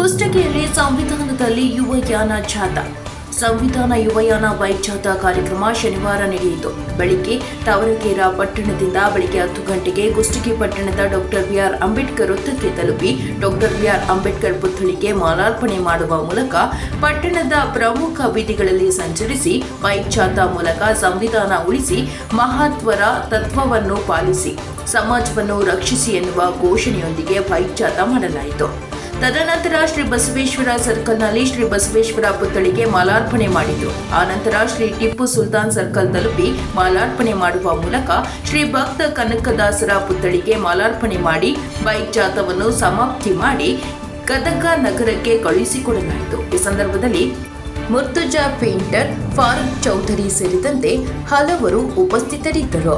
ಕುಷ್ಟಗಿಯಲ್ಲಿ ಸಂವಿಧಾನದಲ್ಲಿ ಯುವಯಾನ ಜಾಥಾ ಸಂವಿಧಾನ ಯುವಯಾನ ಬೈಕ್ ಜಾಥಾ ಕಾರ್ಯಕ್ರಮ ಶನಿವಾರ ನಡೆಯಿತು. ಬೆಳಿಗ್ಗೆ ತವರಕೇರ ಪಟ್ಟಣದಿಂದ ಬೆಳಿಗ್ಗೆ ಹತ್ತು ಗಂಟೆಗೆ ಕುಷ್ಟಗಿ ಪಟ್ಟಣದ ಡಾಕ್ಟರ್ ಬಿಆರ್ ಅಂಬೇಡ್ಕರ್ ವೃತ್ತಕ್ಕೆ ತಲುಪಿ ಡಾಕ್ಟರ್ ಬಿಆರ್ ಅಂಬೇಡ್ಕರ್ ಪುತ್ಥಳಿಗೆ ಮಾಲಾರ್ಪಣೆ ಮಾಡುವ ಮೂಲಕ ಪಟ್ಟಣದ ಪ್ರಮುಖ ಬೀದಿಗಳಲ್ಲಿ ಸಂಚರಿಸಿ ಬೈಕ್ ಜಾಥಾ ಮೂಲಕ ಸಂವಿಧಾನ ಉಳಿಸಿ ಮಹತ್ವರ ತತ್ವವನ್ನು ಪಾಲಿಸಿ ಸಮಾಜವನ್ನು ರಕ್ಷಿಸಿ ಎನ್ನುವ ಘೋಷಣೆಯೊಂದಿಗೆ ಬೈಕ್ ಜಾಥಾ ಮಾಡಲಾಯಿತು. ತದನಂತರ ಶ್ರೀ ಬಸವೇಶ್ವರ ಸರ್ಕಲ್ನಲ್ಲಿ ಶ್ರೀ ಬಸವೇಶ್ವರ ಪುತ್ಥಳಿಗೆ ಮಾಲಾರ್ಪಣೆ ಮಾಡಿದರು ಆನಂತರ ಶ್ರೀ ಟಿಪ್ಪು ಸುಲ್ತಾನ್ ಸರ್ಕಲ್ ತಲುಪಿ ಮಾಲಾರ್ಪಣೆ ಮಾಡುವ ಮೂಲಕ ಶ್ರೀ ಭಕ್ತ ಕನಕದಾಸರ ಪುತ್ಥಳಿಗೆ ಮಾಲಾರ್ಪಣೆ ಮಾಡಿ ಬೈಕ್ ಜಾಥವನ್ನು ಸಮಾಪ್ತಿ ಮಾಡಿ ಗದಗ ನಗರಕ್ಕೆ ಕಳುಹಿಸಿಕೊಡಲಾಯಿತು. ಈ ಸಂದರ್ಭದಲ್ಲಿ ಮುರ್ತುಜಾ ಪೇಂಟರ್ ಫಾರೂಕ್ ಚೌಧರಿ ಸೇರಿದಂತೆ ಹಲವರು ಉಪಸ್ಥಿತರಿದ್ದರು.